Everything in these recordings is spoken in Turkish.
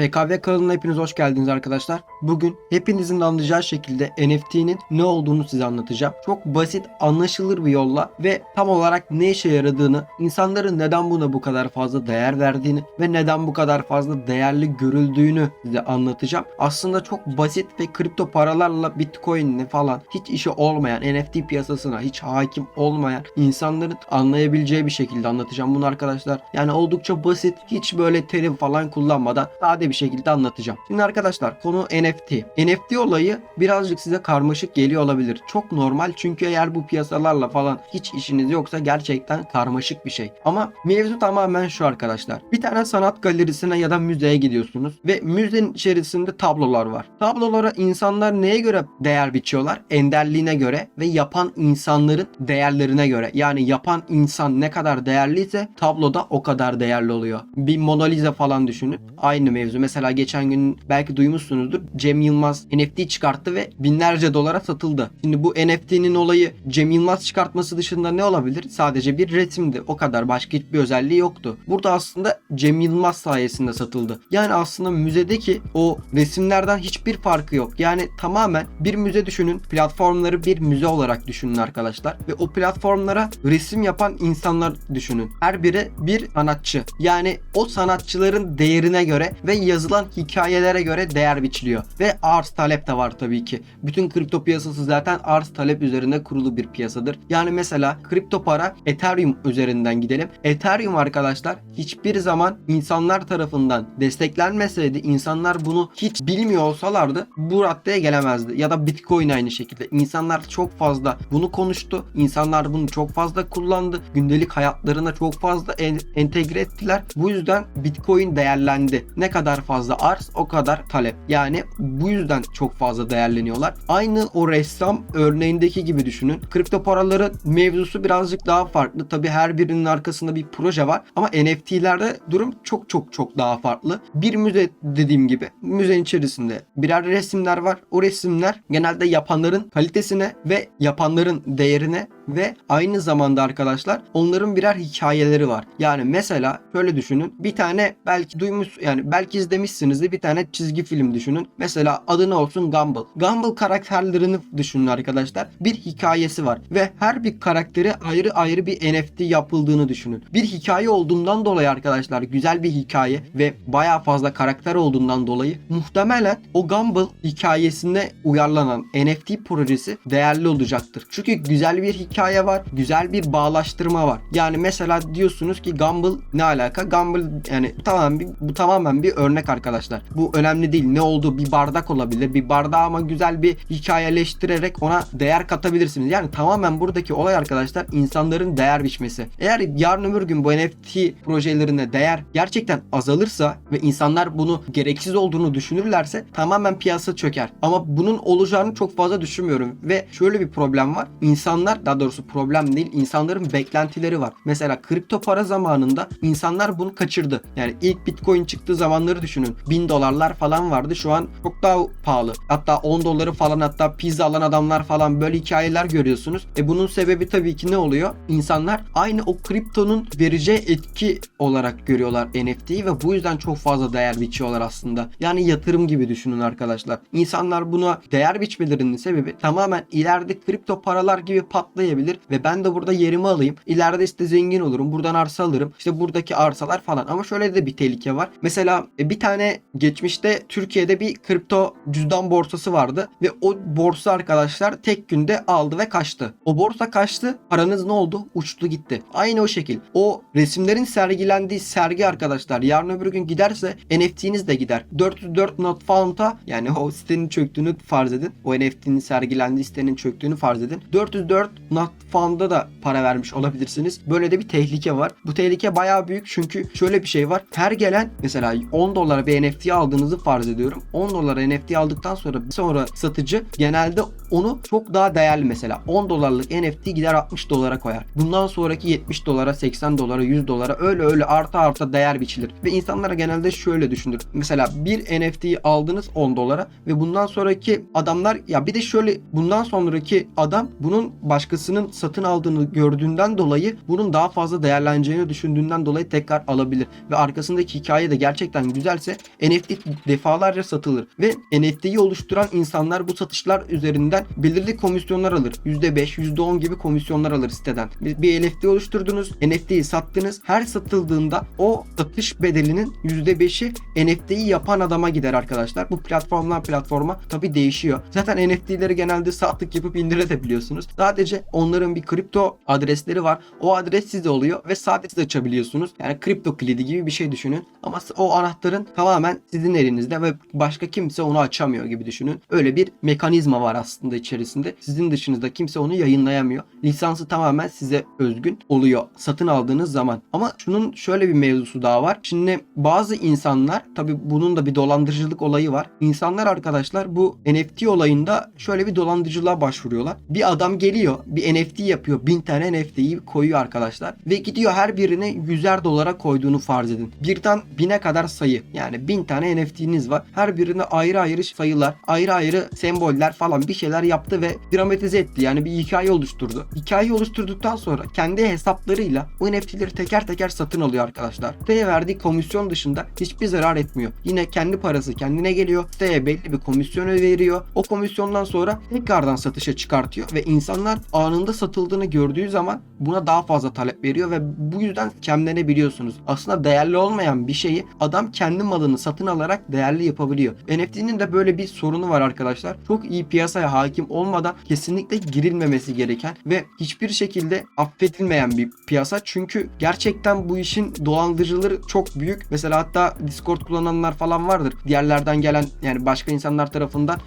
PKV kanalına hepiniz hoş geldiniz arkadaşlar. Bugün hepinizin anlayacağı şekilde NFT'nin ne olduğunu size anlatacağım. Çok basit, anlaşılır bir yolla ve tam olarak ne işe yaradığını, insanların neden buna bu kadar fazla değer verdiğini ve neden bu kadar fazla değerli görüldüğünü size anlatacağım. Aslında çok basit ve kripto paralarla Bitcoin'le falan hiç işi olmayan, NFT piyasasına hiç hakim olmayan insanların anlayabileceği bir şekilde anlatacağım bunu arkadaşlar. Yani oldukça basit, hiç böyle terim falan kullanmadan sade bir şekilde anlatacağım. Şimdi arkadaşlar konu NFT. NFT olayı birazcık size karmaşık geliyor olabilir. Çok normal çünkü eğer bu piyasalarla falan hiç işiniz yoksa gerçekten karmaşık bir şey. Ama mevzu tamamen şu arkadaşlar. Bir tane sanat galerisine ya da müzeye gidiyorsunuz ve müzenin içerisinde tablolar var. Tablolara insanlar neye göre değer biçiyorlar? Enderliğine göre ve yapan insanların değerlerine göre. Yani yapan insan ne kadar değerliyse tabloda o kadar değerli oluyor. Bir Mona Lisa falan düşünün. Aynı mevzu. Mesela geçen gün belki duymuşsunuzdur. Cem Yılmaz NFT çıkarttı ve binlerce dolara satıldı. Şimdi bu NFT'nin olayı Cem Yılmaz çıkartması dışında ne olabilir? Sadece bir resimdi. O kadar. Başka hiçbir özelliği yoktu. Burada aslında Cem Yılmaz sayesinde satıldı. Yani aslında müzedeki o resimlerden hiçbir farkı yok. Yani tamamen bir müze düşünün. Platformları bir müze olarak düşünün arkadaşlar. Ve o platformlara resim yapan insanlar düşünün. Her biri bir sanatçı. Yani o sanatçıların değerine göre ve yazılan hikayelere göre değer biçiliyor. Ve arz talep de var tabii ki. Bütün kripto piyasası zaten arz talep üzerine kurulu bir piyasadır. Yani mesela kripto para Ethereum üzerinden gidelim. Ethereum arkadaşlar hiçbir zaman insanlar tarafından desteklenmeseydi insanlar bunu hiç bilmiyor olsalardı bu raddeye gelemezdi. Ya da Bitcoin aynı şekilde. İnsanlar çok fazla bunu konuştu. İnsanlar bunu çok fazla kullandı. Gündelik hayatlarına çok fazla en- entegre ettiler. Bu yüzden Bitcoin değerlendi. Ne kadar fazla arz o kadar talep. Yani bu yüzden çok fazla değerleniyorlar. Aynı o ressam örneğindeki gibi düşünün. Kripto paraların mevzusu birazcık daha farklı. Tabi her birinin arkasında bir proje var. Ama NFT'lerde durum çok çok çok daha farklı. Bir müze dediğim gibi müzenin içerisinde birer resimler var. O resimler genelde yapanların kalitesine ve yapanların değerine ve aynı zamanda arkadaşlar onların birer hikayeleri var. Yani mesela şöyle düşünün. Bir tane belki duymuş yani belki izlemişsinizdir bir tane çizgi film düşünün. Mesela adı ne olsun Gumball. Gumball karakterlerini düşünün arkadaşlar. Bir hikayesi var ve her bir karakteri ayrı ayrı bir NFT yapıldığını düşünün. Bir hikaye olduğundan dolayı arkadaşlar güzel bir hikaye ve baya fazla karakter olduğundan dolayı muhtemelen o Gumball hikayesine uyarlanan NFT projesi değerli olacaktır. Çünkü güzel bir hikaye var, güzel bir bağlaştırma var. Yani mesela diyorsunuz ki Gumball ne alaka? Gumball yani tamamen bir, bu tamamen bir örnek arkadaşlar. Bu önemli değil. Ne olduğu bir bardak olabilir. Bir bardağı ama güzel bir hikayeleştirerek ona değer katabilirsiniz. Yani tamamen buradaki olay arkadaşlar insanların değer biçmesi. Eğer yarın öbür gün bu NFT projelerine değer gerçekten azalırsa ve insanlar bunu gereksiz olduğunu düşünürlerse tamamen piyasa çöker. Ama bunun olacağını çok fazla düşünmüyorum ve şöyle bir problem var. İnsanlar daha doğrusu problem değil insanların beklentileri var. Mesela kripto para zamanında insanlar bunu kaçırdı. Yani ilk bitcoin çıktığı zamanları düşünün. 1000 dolarlar falan vardı. Şu an çok daha pahalı. Hatta 10 doları falan hatta pizza alan adamlar falan böyle hikayeler görüyorsunuz. E bunun sebebi tabii ki ne oluyor? İnsanlar aynı o kriptonun vereceği etki olarak görüyorlar NFT'yi ve bu yüzden çok fazla değer biçiyorlar aslında. Yani yatırım gibi düşünün arkadaşlar. İnsanlar buna değer biçmelerinin sebebi tamamen ileride kripto paralar gibi patlayabilir ve ben de burada yerimi alayım. İleride işte zengin olurum. Buradan arsa alırım. İşte buradaki arsalar falan. Ama şöyle de bir tehlike var. Mesela e, bir tane geçmişte Türkiye'de bir kripto cüzdan borsası vardı ve o borsa arkadaşlar tek günde aldı ve kaçtı. O borsa kaçtı. Paranız ne oldu? Uçtu gitti. Aynı o şekil. O resimlerin sergilendiği sergi arkadaşlar yarın öbür gün giderse NFT'niz de gider. 404 not found'a yani o sitenin çöktüğünü farz edin. O NFT'nin sergilendiği sitenin çöktüğünü farz edin. 404 not found'a da para vermiş olabilirsiniz. Böyle de bir tehlike var. Bu tehlike bayağı büyük çünkü şöyle bir şey var. Her gelen mesela 10 dolara bir NFT aldığınızı farz ediyorum. 10 dolara NFT aldıktan sonra sonra satıcı genelde onu çok daha değerli mesela 10 dolarlık NFT gider 60 dolara koyar. Bundan sonraki 70 dolara, 80 dolara, 100 dolara öyle öyle arta arta değer biçilir. Ve insanlara genelde şöyle düşünür. Mesela bir NFT'yi aldınız 10 dolara ve bundan sonraki adamlar ya bir de şöyle bundan sonraki adam bunun başkası başkasının satın aldığını gördüğünden dolayı bunun daha fazla değerleneceğini düşündüğünden dolayı tekrar alabilir. Ve arkasındaki hikaye de gerçekten güzelse NFT defalarca satılır. Ve NFT'yi oluşturan insanlar bu satışlar üzerinden belirli komisyonlar alır. %5, %10 gibi komisyonlar alır siteden. Bir, NFT oluşturdunuz, NFT'yi sattınız. Her satıldığında o satış bedelinin %5'i NFT'yi yapan adama gider arkadaşlar. Bu platformdan platforma tabi değişiyor. Zaten NFT'leri genelde sattık yapıp indirebiliyorsunuz. Sadece onların bir kripto adresleri var. O adres size oluyor ve sadece siz açabiliyorsunuz. Yani kripto kilidi gibi bir şey düşünün. Ama o anahtarın tamamen sizin elinizde ve başka kimse onu açamıyor gibi düşünün. Öyle bir mekanizma var aslında içerisinde. Sizin dışınızda kimse onu yayınlayamıyor. Lisansı tamamen size özgün oluyor satın aldığınız zaman. Ama şunun şöyle bir mevzusu daha var. Şimdi bazı insanlar tabi bunun da bir dolandırıcılık olayı var. İnsanlar arkadaşlar bu NFT olayında şöyle bir dolandırıcılığa başvuruyorlar. Bir adam geliyor bir NFT yapıyor. Bin tane NFT'yi koyuyor arkadaşlar. Ve gidiyor her birine 100'er dolara koyduğunu farz edin. Birden bine kadar sayı. Yani bin tane NFT'niz var. Her birine ayrı ayrı sayılar, ayrı ayrı semboller falan bir şeyler yaptı ve dramatize etti. Yani bir hikaye oluşturdu. Hikaye oluşturduktan sonra kendi hesaplarıyla bu NFT'leri teker teker satın alıyor arkadaşlar. Siteye verdiği komisyon dışında hiçbir zarar etmiyor. Yine kendi parası kendine geliyor. Siteye belli bir komisyon veriyor. O komisyondan sonra tekrardan satışa çıkartıyor ve insanlar anında satıldığını gördüğü zaman buna daha fazla talep veriyor ve bu yüzden kemlenebiliyorsunuz. Aslında değerli olmayan bir şeyi adam kendi malını satın alarak değerli yapabiliyor. NFT'nin de böyle bir sorunu var arkadaşlar. Çok iyi piyasaya hakim olmadan kesinlikle girilmemesi gereken ve hiçbir şekilde affedilmeyen bir piyasa. Çünkü gerçekten bu işin dolandırıcıları çok büyük. Mesela hatta Discord kullananlar falan vardır. Diğerlerden gelen yani başka insanlar tarafından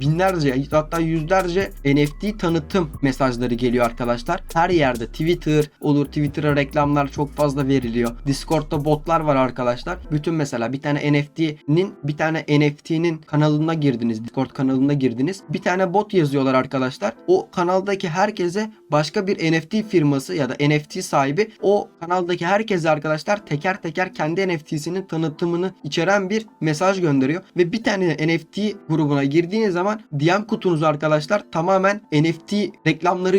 binlerce hatta yüzlerce NFT tanıtım mesajları geliyor arkadaşlar. Her yerde Twitter olur. Twitter'a reklamlar çok fazla veriliyor. Discord'da botlar var arkadaşlar. Bütün mesela bir tane NFT'nin bir tane NFT'nin kanalına girdiniz. Discord kanalına girdiniz. Bir tane bot yazıyorlar arkadaşlar. O kanaldaki herkese başka bir NFT firması ya da NFT sahibi o kanaldaki herkese arkadaşlar teker teker kendi NFT'sinin tanıtımını içeren bir mesaj gönderiyor ve bir tane NFT grubuna girdiğiniz zaman DM kutunuz arkadaşlar tamamen NFT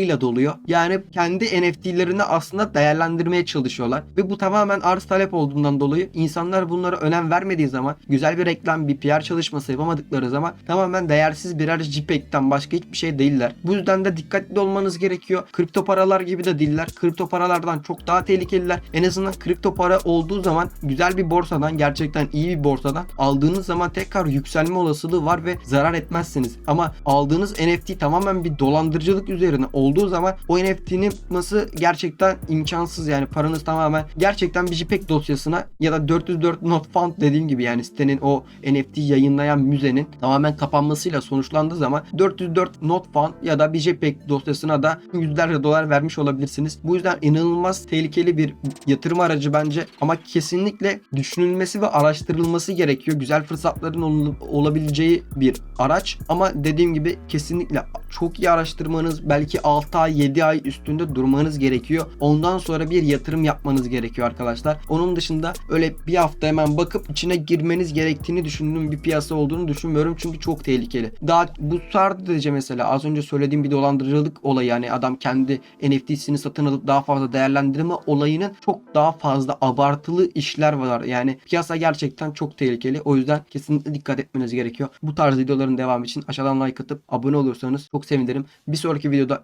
reklamlarıyla doluyor. Yani kendi NFT'lerini aslında değerlendirmeye çalışıyorlar ve bu tamamen arz talep olduğundan dolayı insanlar bunlara önem vermediği zaman güzel bir reklam bir PR çalışması yapamadıkları zaman tamamen değersiz birer JPEG'ten başka hiçbir şey değiller. Bu yüzden de dikkatli olmanız gerekiyor. Kripto paralar gibi de değiller. Kripto paralardan çok daha tehlikeliler. En azından kripto para olduğu zaman güzel bir borsadan gerçekten iyi bir borsadan aldığınız zaman tekrar yükselme olasılığı var ve zarar etmezsiniz. Ama aldığınız NFT tamamen bir dolandırıcılık üzerine olduğu zaman o NFT'nin yapması gerçekten imkansız yani paranız tamamen gerçekten bir JPEG dosyasına ya da 404 not found dediğim gibi yani sitenin o NFT yayınlayan müzenin tamamen kapanmasıyla sonuçlandığı zaman 404 not found ya da bir JPEG dosyasına da yüzlerce dolar vermiş olabilirsiniz. Bu yüzden inanılmaz tehlikeli bir yatırım aracı bence ama kesinlikle düşünülmesi ve araştırılması gerekiyor. Güzel fırsatların ol- olabileceği bir araç ama dediğim gibi kesinlikle çok iyi araştırmanız belki 6 ay 7 ay üstünde durmanız gerekiyor. Ondan sonra bir yatırım yapmanız gerekiyor arkadaşlar. Onun dışında öyle bir hafta hemen bakıp içine girmeniz gerektiğini düşündüğüm bir piyasa olduğunu düşünmüyorum çünkü çok tehlikeli. Daha bu sadece mesela az önce söylediğim bir dolandırıcılık olayı yani adam kendi NFT'sini satın alıp daha fazla değerlendirme olayının çok daha fazla abartılı işler var. Yani piyasa gerçekten çok tehlikeli. O yüzden kesinlikle dikkat etmeniz gerekiyor. Bu tarz videoların devamı için aşağıdan like atıp abone olursanız çok sevinirim. Bir sonraki videoda